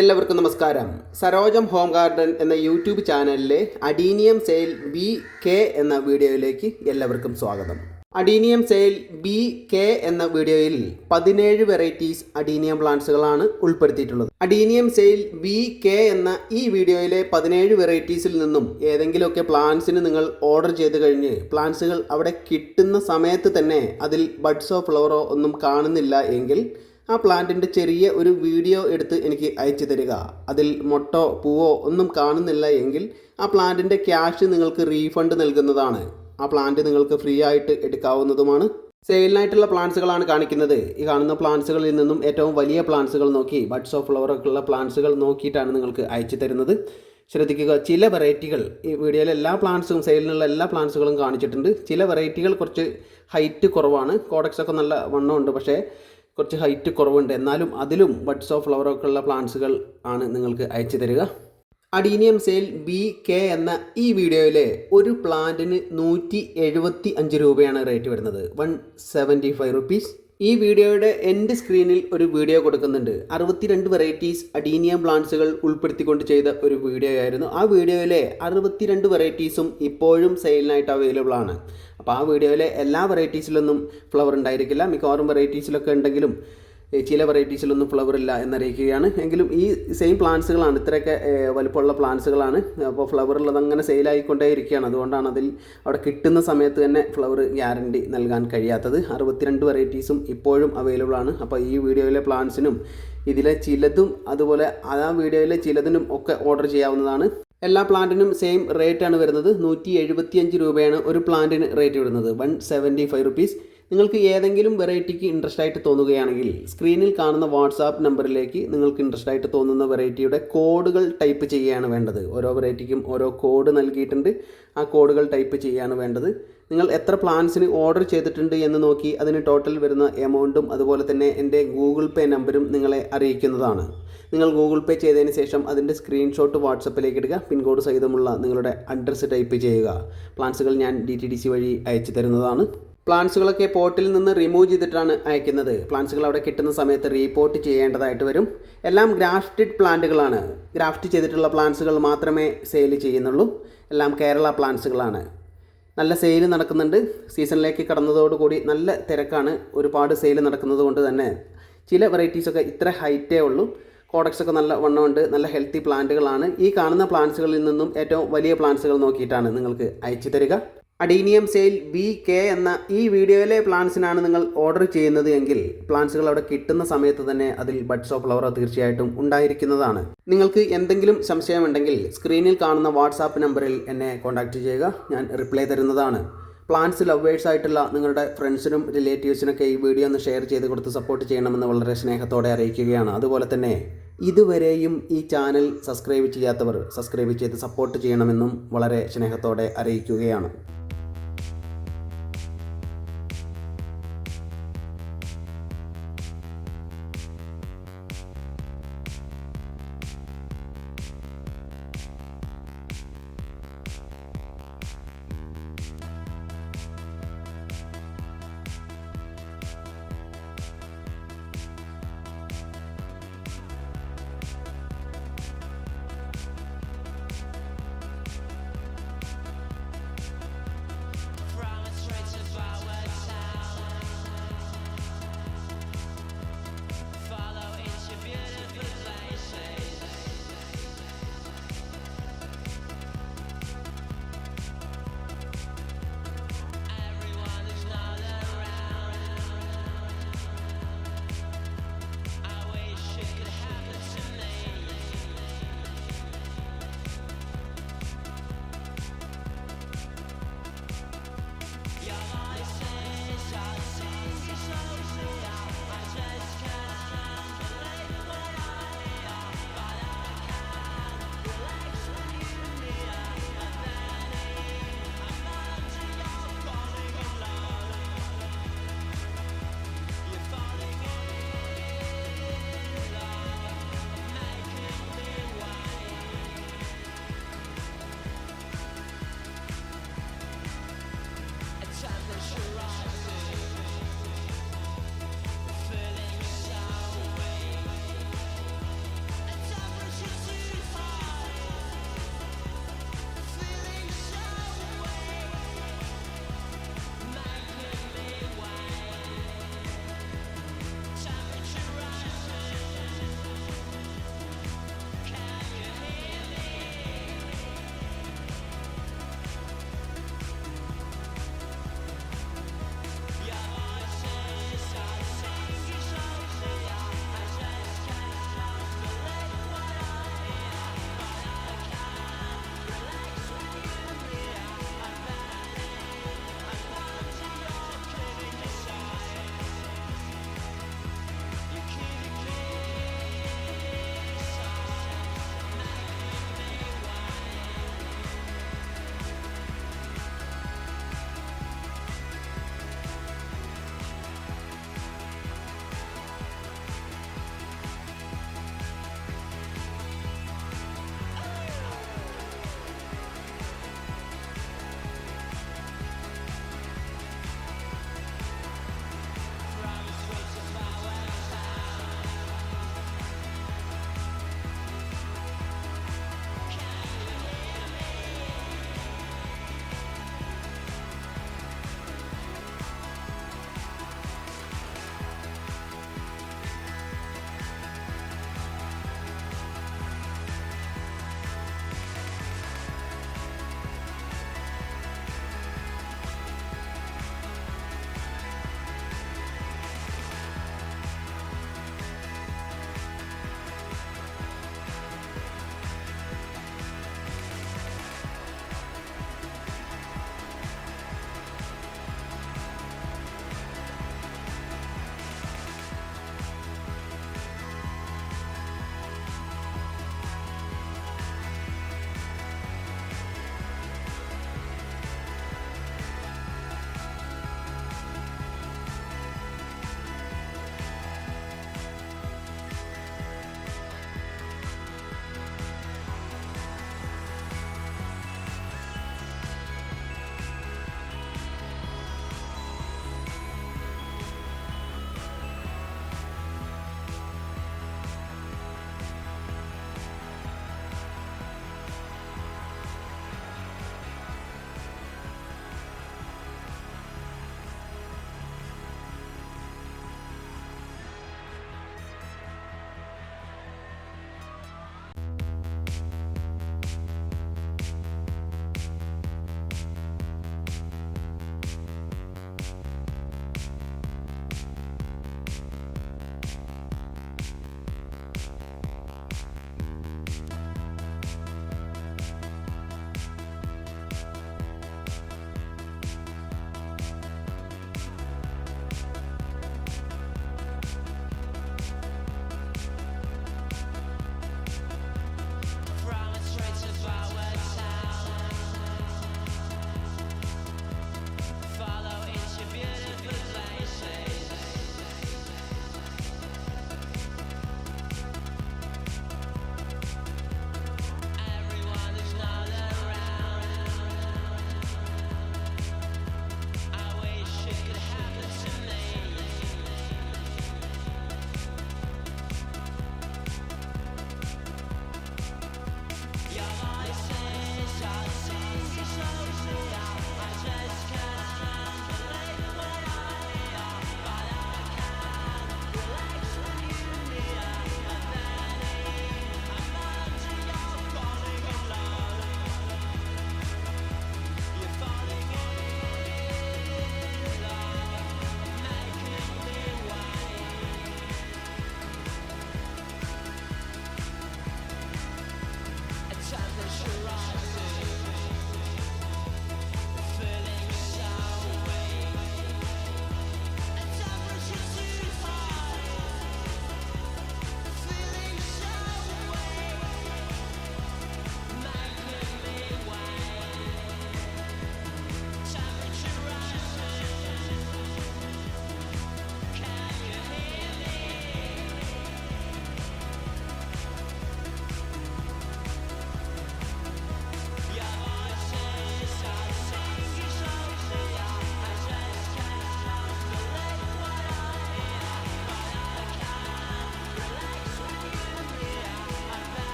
എല്ലാവർക്കും നമസ്കാരം. Sarojam home garden എന്ന യൂട്യൂബ് ചാനലിലെ അഡീനിയം സെയിൽ ബി കെ എന്ന വീഡിയോയിലേക്ക് എല്ലാവർക്കും സ്വാഗതം. അഡീനിയം സെയിൽ ബി കെ എന്ന വീഡിയോയിൽ പതിനേഴ് വെറൈറ്റീസ് അഡീനിയം പ്ലാന്റ്സുകളാണ് ഉൾപ്പെടുത്തിയിട്ടുള്ളത്. അഡീനിയം സെയിൽ ബി കെ എന്ന ഈ വീഡിയോയിലെ പതിനേഴ് വെറൈറ്റീസിൽ നിന്നും ഏതെങ്കിലുമൊക്കെ പ്ലാന്റ്സിന് നിങ്ങൾ ഓർഡർ ചെയ്ത് കഴിഞ്ഞ് പ്ലാന്റ്സുകൾ അവിടെ കിട്ടുന്ന സമയത്ത് തന്നെ അതിൽ ബഡ്സോ ഫ്ലവറോ ഒന്നും കാണുന്നില്ല എങ്കിൽ ആ പ്ലാന്റിന്റെ ചെറിയ ഒരു വീഡിയോ എടുത്ത് എനിക്ക് അയച്ചു തരിക. അതിൽ മൊട്ടോ പൂവോ ഒന്നും കാണുന്നില്ല എങ്കിൽ ആ പ്ലാന്റിന്റെ ക്യാഷ് നിങ്ങൾക്ക് റീഫണ്ട് നൽകുന്നതാണ്. ആ പ്ലാന്റ് നിങ്ങൾക്ക് ഫ്രീ ആയിട്ട് എടുക്കാവുന്നതുമാണ്. സെയിലിനായിട്ടുള്ള പ്ലാന്റ്സുകളാണ് കാണിക്കുന്നത്. ഈ കാണുന്ന പ്ലാന്റ്സുകളിൽ നിന്നും ഏറ്റവും വലിയ പ്ലാന്റ്സുകൾ നോക്കി ബഡ്സ് ഓഫ് ഫ്ലവറൊക്കെ ഉള്ള പ്ലാന്റ്സുകൾ നോക്കിയിട്ടാണ് നിങ്ങൾക്ക് അയച്ചു തരുന്നത്. ശ്രദ്ധിക്കുക ചില വെറൈറ്റികൾ ഈ വീഡിയോയിലെ എല്ലാ പ്ലാന്റ്സും സെയിലിനുള്ള എല്ലാ പ്ലാന്റ്സുകളും കാണിച്ചിട്ടുണ്ട്. ചില വെറൈറ്റികൾ കുറച്ച് ഹൈറ്റ് കുറവാണ്. കോഡക്സ് ഒക്കെ നല്ല വണ്ണമുണ്ട്. പക്ഷേ കുറച്ച് ഹൈറ്റ് കുറവുണ്ട്. എന്നാലും അതിലും ബഡ്സ് ഓഫ് ഫ്ലവറൊക്കെ ഉള്ള പ്ലാന്റ്സുകൾ ആണ് നിങ്ങൾക്ക് അയച്ചു തരിക. അഡീനിയം സെയിൽ ബി കെ എന്ന ഈ വീഡിയോയിലെ ഒരു പ്ലാന്റിന് നൂറ്റി എഴുപത്തി അഞ്ച് രൂപയാണ് റേറ്റ് വരുന്നത്. വൺ സെവന്റി ഫൈവ് റുപ്പീസ് ഈ വീഡിയോയുടെ എൻഡ് സ്ക്രീനിൽ ഒരു വീഡിയോ കൊടുക്കുന്നുണ്ട്. അറുപത്തിരണ്ട് വെറൈറ്റീസ് അഡീനിയം പ്ലാന്റ്സുകൾ ഉൾപ്പെടുത്തിക്കൊണ്ട് ചെയ്ത ഒരു വീഡിയോ ആയിരുന്നു. ആ വീഡിയോയിലെ അറുപത്തിരണ്ട് വെറൈറ്റീസും ഇപ്പോഴും സെയിലിനായിട്ട് അവൈലബിൾ ആണ്. അപ്പോൾ ആ വീഡിയോയിലെ എല്ലാ വെറൈറ്റീസിലൊന്നും ഫ്ലവർ ഉണ്ടായിരിക്കില്ല. മിക്കവാറും വെറൈറ്റീസിലൊക്കെ ഉണ്ടെങ്കിലും ചില വെറൈറ്റീസിലൊന്നും ഫ്ലവർ ഇല്ല എന്നറിയിക്കുകയാണ്. എങ്കിലും ഈ സെയിം പ്ലാന്റ്സുകളാണ് ഇത്രയൊക്കെ വലുപ്പമുള്ള പ്ലാന്റ്സുകളാണ് അപ്പോൾ ഫ്ലവർ ഉള്ളത് അങ്ങനെ സെയിലായിക്കൊണ്ടേ ഇരിക്കുകയാണ് അതുകൊണ്ടാണ് അതിൽ അവിടെ കിട്ടുന്ന സമയത്ത് തന്നെ ഫ്ലവർ ഗ്യാരണ്ടി നൽകാൻ കഴിയാത്തത്. അറുപത്തിരണ്ട് വെറൈറ്റീസും ഇപ്പോഴും അവൈലബിൾ ആണ്. അപ്പോൾ ഈ വീഡിയോയിലെ പ്ലാന്റ്സിനും ഇതിലെ ചിലതും അതുപോലെ ആ വീഡിയോയിലെ ചിലതിനും ഒക്കെ ഓർഡർ ചെയ്യാവുന്നതാണ്. എല്ലാ പ്ലാന്റിനും സെയിം റേറ്റ് ആണ് വരുന്നത്. നൂറ്റി എഴുപത്തിയഞ്ച് രൂപയാണ് ഒരു പ്ലാന്റിന് റേറ്റ് വരുന്നത്. വൺ സെവന്റി ഫൈവ് റുപ്പീസ് നിങ്ങൾക്ക് ഏതെങ്കിലും വെറൈറ്റിക്ക് ഇൻട്രസ്റ്റ് ആയിട്ട് തോന്നുകയാണെങ്കിൽ സ്ക്രീനിൽ കാണുന്ന വാട്സാപ്പ് നമ്പറിലേക്ക് നിങ്ങൾക്ക് ഇൻട്രസ്റ്റ് ആയിട്ട് തോന്നുന്ന വെറൈറ്റിയുടെ കോഡുകൾ ടൈപ്പ് ചെയ്യുകയാണ് വേണ്ടത്. ഓരോ വെറൈറ്റിക്കും ഓരോ കോഡ് നൽകിയിട്ടുണ്ട്. ആ കോഡുകൾ ടൈപ്പ് ചെയ്യുകയാണ് വേണ്ടത്. നിങ്ങൾ എത്ര പ്ലാൻസിന് ഓർഡർ ചെയ്തിട്ടുണ്ട് എന്ന് നോക്കി അതിന് ടോട്ടൽ വരുന്ന എമൗണ്ടും അതുപോലെ തന്നെ എന്റെ ഗൂഗിൾ പേ നമ്പരും നിങ്ങളെ അറിയിക്കുന്നതാണ്. നിങ്ങൾ ഗൂഗിൾ പേ ചെയ്തതിന് ശേഷം അതിന്റെ സ്ക്രീൻഷോട്ട് വാട്സപ്പിലേക്ക് ഇടുക. പിൻകോഡ് സഹിതമുള്ള നിങ്ങളുടെ അഡ്രസ്സ് ടൈപ്പ് ചെയ്യുക. പ്ലാൻസുകൾ ഞാൻ ഡി ടി ഡി സി വഴി അയച്ചു തരുന്നതാണ്. പ്ലാൻസുകളൊക്കെ പോർട്ടിൽ നിന്ന് റിമൂവ് ചെയ്തിട്ടാണ് അയക്കുന്നത്. പ്ലാൻസുകൾ അവിടെ കിട്ടുന്ന സമയത്ത് റീപോർട്ട് ചെയ്യേണ്ടതായിട്ട് വരും. എല്ലാം ഗ്രാഫ്റ്റഡ് പ്ലാന്റുകളാണ് ഗ്രാഫ്റ്റ് ചെയ്തിട്ടുള്ള പ്ലാൻസുകൾ മാത്രമേ സെയിൽ ചെയ്യുന്നുള്ളൂ. എല്ലാം കേരള പ്ലാൻസുകളാണ് നല്ല സെയിൽ നടക്കുന്നുണ്ട്. സീസണിലേക്ക് കടന്നതോടുകൂടി നല്ല തിരക്കാണ്. ഒരുപാട് സെയിൽ നടക്കുന്നത് കൊണ്ട് തന്നെ ചില വെറൈറ്റീസൊക്കെ ഇത്ര ഹൈറ്റേ ഉള്ളൂ. കോഡക്സ് ഒക്കെ നല്ല വണ്ണമുണ്ട് നല്ല ഹെൽത്തി പ്ലാന്റുകളാണ്. ഈ കാണുന്ന പ്ലാന്റ്സുകളിൽ നിന്നും ഏറ്റവും വലിയ പ്ലാന്റ്സുകൾ നോക്കിയിട്ടാണ് നിങ്ങൾക്ക് അയച്ചു തരിക. അഡീനിയം സെയിൽ ബി കെ എന്ന ഈ വീഡിയോയിലെ പ്ലാന്റ്സിനാണ് നിങ്ങൾ ഓർഡർ ചെയ്യുന്നത് എങ്കിൽ പ്ലാന്റ്സുകൾ അവിടെ കിട്ടുന്ന സമയത്ത് തന്നെ അതിൽ ബഡ്സ് ഓഫ് ഫ്ലവർ തീർച്ചയായിട്ടും ഉണ്ടായിരിക്കുന്നതാണ്. നിങ്ങൾക്ക് എന്തെങ്കിലും സംശയമുണ്ടെങ്കിൽ സ്ക്രീനിൽ കാണുന്ന വാട്സാപ്പ് നമ്പറിൽ എന്നെ കോൺടാക്റ്റ് ചെയ്യുക. ഞാൻ റിപ്ലൈ തരുന്നതാണ്. പ്ലാന്റ്സ് ലവേഴ്സ് ആയിട്ടുള്ള നിങ്ങളുടെ ഫ്രണ്ട്സിനും റിലേറ്റീവ്സിനൊക്കെ ഈ വീഡിയോ ഒന്ന് ഷെയർ ചെയ്ത് കൊടുത്ത് സപ്പോർട്ട് ചെയ്യണമെന്ന് വളരെ സ്നേഹത്തോടെ അറിയിക്കുകയാണ്. അതുപോലെ തന്നെ ഇതുവരെയും ഈ ചാനൽ സബ്സ്ക്രൈബ് ചെയ്യാത്തവർ സബ്സ്ക്രൈബ് ചെയ്ത് സപ്പോർട്ട് ചെയ്യണമെന്നും വളരെ സ്നേഹത്തോടെ അറിയിക്കുകയാണ്.